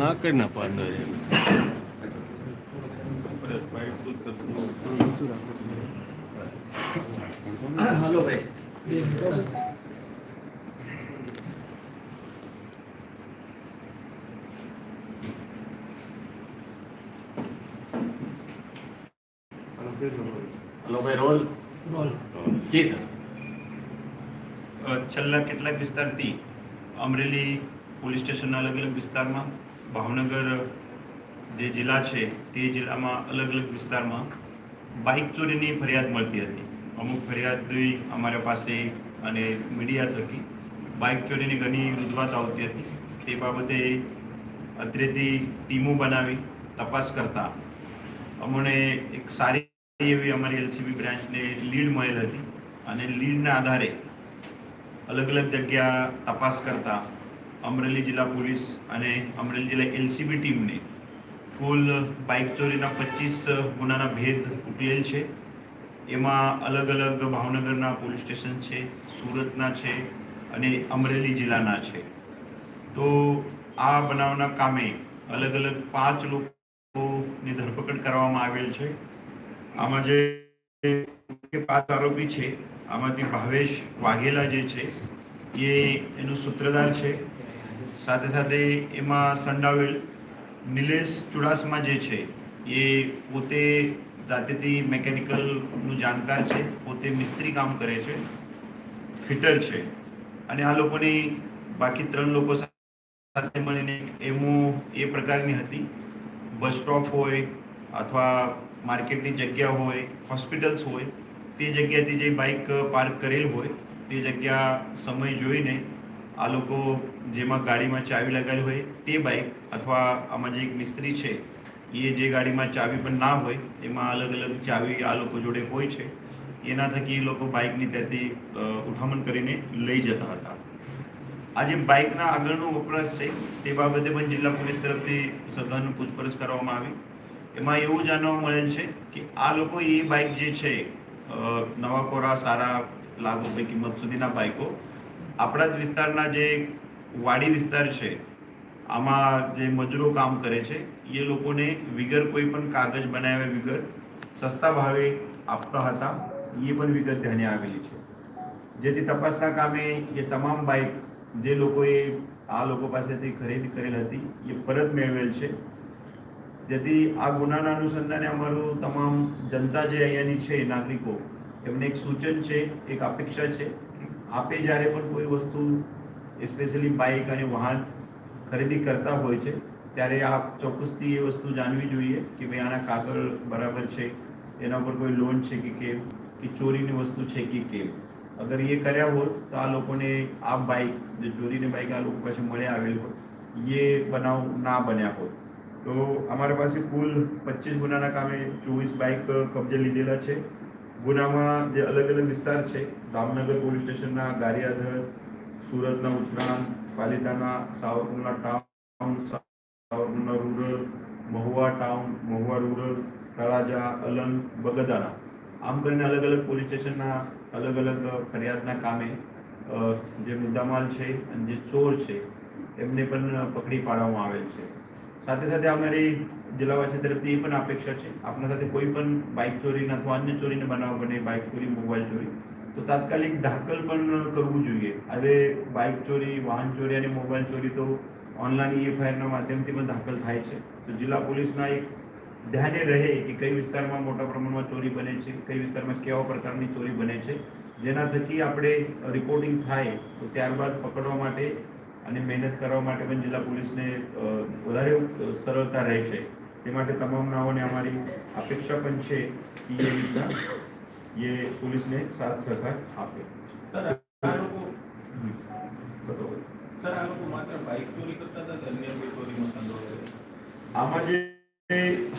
હા ભાઈ. હલો ભાઈ રોલ. રોલ. જી સર. છેલ્લા કેટલાક વિસ્તારથી અમરેલી પોલીસ સ્ટેશનના અલગ અલગ વિસ્તારમાં ભાવનગર જે જિલ્લા છે, તે જિલ્લામાં અલગ અલગ વિસ્તારમાં બાઇક ચોરીની ફરિયાદ મળતી હતી. અમુક ફરિયાદ અમારા પાસે અને મીડિયા થકી બાઇક ચોરીની ઘણી રજૂઆત આવતી હતી. તે બાબતે અત્રેથી ટીમો બનાવી તપાસ કરતા અમને એક સારી એવી અમારી એલસીબી બ્રાન્ચને લીડ મળેલ હતી અને લીડના આધારે અલગ અલગ જગ્યા તપાસ કરતા અમરેલી જિલ્લા પોલીસ અને અમરેલી જિલ્લા એલસીબી ટીમને કુલ બાઇક ચોરીના પચીસ ગુનાના ભેદ ઉકેલેલ છે. એમાં અલગ અલગ ભાવનગરના પોલીસ સ્ટેશન છે, સુરતના છે અને અમરેલી જિલ્લાના છે. તો આ બનાવના કામે અલગ અલગ પાંચ લોકોની ધરપકડ કરવામાં આવેલ છે. આમાં જે પાંચ આરોપી છે, આમાંથી ભાવેશ વાઘેલા જે છે, એ એનું સૂત્રધાર છે. સાથે સાથે એમાં સંડાવેલ નિલેશ ચુડાસમા જે છે, એ પોતે જાતેથી મેકેનિકલનું જાણકાર છે, પોતે મિસ્ત્રી કામ કરે છે ફિટર છે. અને આ લોકોની બાકી ત્રણ લોકો સાથે મળીને એમો એ પ્રકારની હતી. બસ સ્ટોપ હોય, અથવા માર્કેટની જગ્યા હોય, હોસ્પિટલ્સ હોય, તે જગ્યાએથી જે બાઇક પાર્ક કરેલ હોય, તે જગ્યા સમય જોઈને આ લોકો જેમાં ગાડીમાં ચાવી લગાવી હોય તે બાઇક અથવા આમાં જે એક મિસ્ત્રી છે એ જે ગાડીમાં ચાવી પણ ના હોય, એમાં અલગ અલગ ચાવી આ લોકો જોડે હોય છે. એના થકી એ લોકો બાઇકની ત્યાંથી ઉઠામણ કરીને લઈ જતા હતા. આ જે બાઇકના આગળનો વપરાશ છે, તે બાબતે પણ જિલ્લા પોલીસ તરફથી સઘન પૂછપરછ કરવામાં આવી. એમાં એવું જાણવા મળેલ છે કે આ લોકો એ બાઇક જે છે નવા કોરા સારા લાખ રૂપિયા કિંમત સુધીના બાઇકો આપણા જ વિસ્તારના જે વાડી વિસ્તાર છે, આમાં જે મજૂરો કામ કરે છે, એ લોકોને વિગર કોઈ પણ કાગજ બનાવ્યા વિગર સસ્તા ભાવે આપતા હતા, એ પણ વિગત ધ્યાને આવેલી છે. જેથી તપાસના કામે એ તમામ બાઇક જે લોકોએ આ લોકો પાસેથી ખરીદી કરેલ હતી, એ પરત મેળવેલ છે. જેથી આ ગુનાના અનુસંધાને અમારું તમામ જનતા જે અહીંયાની છે, નાગરિકો, એમને એક સૂચન છે, એક અપેક્ષા છે આપે જ્યારે પણ કોઈ વસ્તુ સ્પેશિયલી બાઇક અને વાહન ખરીદી કરતા હોય છે, ત્યારે આપ ચોક્કસથી એ વસ્તુ જાણવી જોઈએ કે ભાઈ આના કાગળ બરાબર છે, એના પર કોઈ લોન છે કે કેમ, કે ચોરીની વસ્તુ છે કે કેમ. અગર એ કર્યા હોત તો આ લોકોને આ બાઇક જે ચોરીને બાઇક આ લોકો પાસે મળી આવેલ હોત, એ બનાવ ના બન્યા હોત. તો અમારા પાસે કુલ પચીસ ગુનાના કામે ચોવીસ બાઇક કબજે લીધેલા છે. ગુનામાં જે અલગ અલગ વિસ્તાર છે, દામનગર પોલીસ સ્ટેશનના, ગારિયાધર, સુરતના Uttarayan, Palitana, Savarkundla town, Savarkundla rural, Mahuva town, Mahuva rural, Talaja Alang Bagdana. આમ કરીને અલગ અલગ પોલીસ સ્ટેશનના અલગ અલગ ફરિયાદના કામે જે મુદ્દામાલ છે અને જે ચોર છે, એમને પણ પકડી પાડવામાં આવેલ છે. સાથે સાથે અમારી જિલ્લાવાસી તરફથી એ પણ અપેક્ષા છે. આપણા સાથે કોઈ પણ બાઇક ચોરીના અથવા અન્ય ચોરીને બનાવ બને બાઇક ચોરી મોબાઈલ ચોરી, તો તાત્કાલિક દાખલ પણ કરવું જોઈએ. હવે બાઇક ચોરી, વાહન ચોરી અને મોબાઈલ ચોરી તો ઓનલાઈન ઈએફઆઈઆરના માધ્યમથી પણ દાખલ થાય છે. તો જિલ્લા પોલીસના એક ધ્યાને રહે કે કઈ વિસ્તારમાં મોટા પ્રમાણમાં ચોરી બને છે, કઈ વિસ્તારમાં કેવા પ્રકારની ચોરી બને છે. જેના થકી આપણે રિપોર્ટિંગ થાય તો ત્યારબાદ પકડવા માટે અને મહેનત કરવા માટે પણ જિલ્લા પોલીસને વધારે સરળતા રહે છે. તે માટે તમામ નાઓને અમારી અપેક્ષા પણ છે કે એ રીતના એ પોલીસને સાથ સહકાર આપે. સર આ લોકો સર આ લોકો માત્ર બાઇક ચોરી કરતા હતા કે અન્ય કોઈ ચોરીમાં સંડોવાયેલા આમાં જે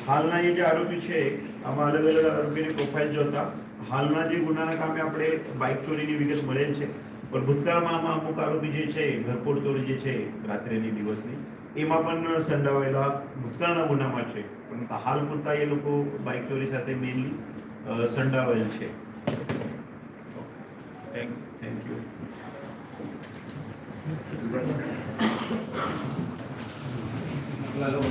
હાલના એ જે આરોપી છે આમાં અલગ અલગ આરોપીની પ્રોફાઇલ જોતા હાલના જે ગુનાના કામે આપણે બાઇક ચોરીની વિગત મળેલ છે. પણ ભૂતકાળમાં આમાં અમુક આરોપી જે છે, ઘરફોડ ચોરી જે છે, રાત્રેની દિવસની, એમાં પણ સંડાવાયેલા ભૂતકાળના ગુનામાં છે. પણ હાલ પૂરતા એ લોકો બાઇક ચોરી સાથે મેઇનલી સંડાવેલ છે. થેન્ક યુ લોકો